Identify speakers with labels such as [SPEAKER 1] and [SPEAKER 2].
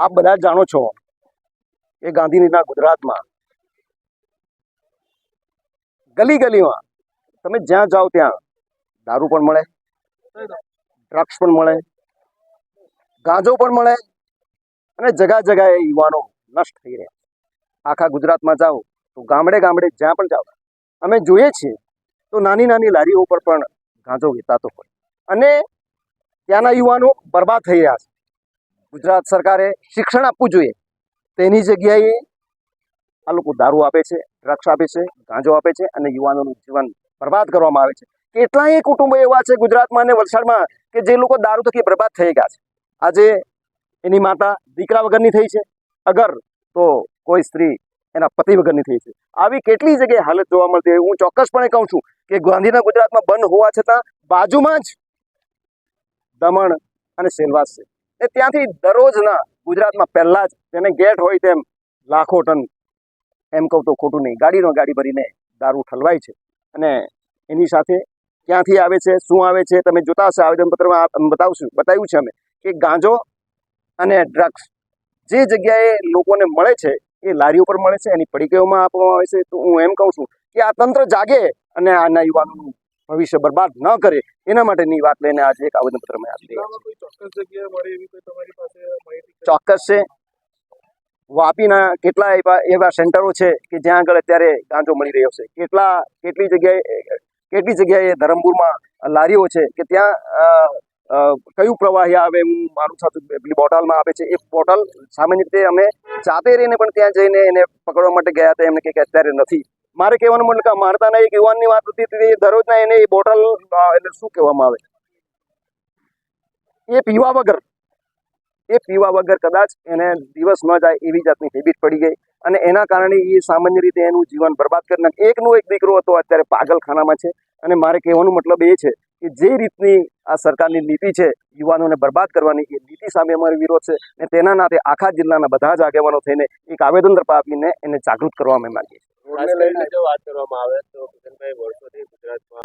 [SPEAKER 1] આપ બધા જાણો છો કે ગાંધીનગરના ગુજરાતમાં ગલી ગલીમાં તમે જ્યાં જાઓ ત્યાં દારૂ પણ મળે ડ્રગ્સ પણ મળે, ગાંજો પણ મળે અને જગા જગાએ યુવાનો નષ્ટ થઈ રહ્યા આખા ગુજરાતમાં જાઓ તો ગામડે ગામડે જ્યાં પણ જાઓ, અમે જોઈએ છીએ તો નાની નાની લારીઓ ઉપર પણ ગાંજો વેચાતો હોય. અને ત્યાંના યુવાનો બરબાદ થઈ રહ્યા છે. ગુજરાત સરકારે શિક્ષણ આપવું જોઈએ. તેની જગ્યાએ આ લોકો દારૂ આપે છે, ડ્રગ્સ આપે છે, ગાંજો આપે છે અને યુવાનોનું જીવન બરબાદ કરવામાં આવે છે. કેટલાય કુટુંબો એવા છે ગુજરાતમાં અને વલસાડમાં કે જે લોકો દારૂ થકી બરબાદ થઈ ગયા છે. આજે એની માતા દીકરા વગરની થઈ છે. અગર તો કોઈ સ્ત્રી એના પતિ વગરની થઈ છે. આવી કેટલી જગ્યાએ હાલત જોવા મળતી હોય, હું ચોક્કસપણે કહું છું કે ગાંધીના ગુજરાતમાં બંધ હોવા છતાં બાજુમાં જ દમણ અને સેલવાસ છે. એ ત્યાંથી દરરોજના ગુજરાતમાં પહેલાં જ તેને ગેટ હોય તેમ લાખો ટન, એમ કહું તો ખોટું નહીં, ગાડીનો ગાડી ભરીને દારૂ ઠલવાય છે. અને એની સાથે ક્યાંથી આવે છે, શું આવે છે, તમે જોતા હશે, આવેદનપત્રમાં બતાવશું, બતાવ્યું છે અમે કે ગાંજો અને ડ્રગ્સ જે જગ્યાએ લોકોને મળે છે એ લારી ઉપર મળે છે એની પડીકીઓમાં આપવામાં આવે છે. તો હું એમ કહું છું કે આ તંત્ર જાગે અને આના યુવાનોનું ભવિષ્ય બરબાદ ન કરે એના માટેની વાત લઈને આજે એક આવેદનપત્ર મેં આપી
[SPEAKER 2] ચોક્કસ છે?
[SPEAKER 1] વાપીના કેટલા એવા એવા સેન્ટરો છે કે જ્યાં આગળ અત્યારે ગાંજો મળી રહ્યો છે? કેટલા કેટલી જગ્યાએ કેટલી જગ્યાએ ધરમપુરમાં લારીઓ છે કે ત્યાં કયું પ્રવાહી આવે, હું મારું સાથે બોટલમાં આવે છે, એ બોટલ સામાન્ય રીતે અમે જાતે રહીને પણ ત્યાં જઈને એને પકડવા માટે ગયા હતા, એમને કે અત્યારે નથી. મારે કહેવાનું મતલબ કે મારતાના એક યુવાનની વાત હતી તે દરરોજના એને એ બોટલ એટલે શું કહેવામાં આવે? એ પીવા વગર, એ પીવા વગર કદાચ એને દિવસ ન જાય એવી જાતની હેબિટ પડી ગઈ અને એના કારણે એ સામાન્ય રીતે એનું જીવન બરબાદ કરી નાખે. એકનો એક દીકરો હતો, અત્યારે પાગલખાનામાં છે અને મારે કહેવાનો મતલબ એ છે કે જે રીતની આ સરકારની નીતિ છે યુવાનોને બરબાદ કરવાની એ નીતિ સામે અમારો વિરોધ છે અને તેના નાતે આખા જિલ્લાના બધા જ આગેવાનો થઈને એક આવેદન આપીને એને જાગૃત કરવા અમે માંગીએ છીએ.
[SPEAKER 2] જો વાત કરવામાં આવે તો કિશનભાઈ વર્ષોથી ગુજરાતમાં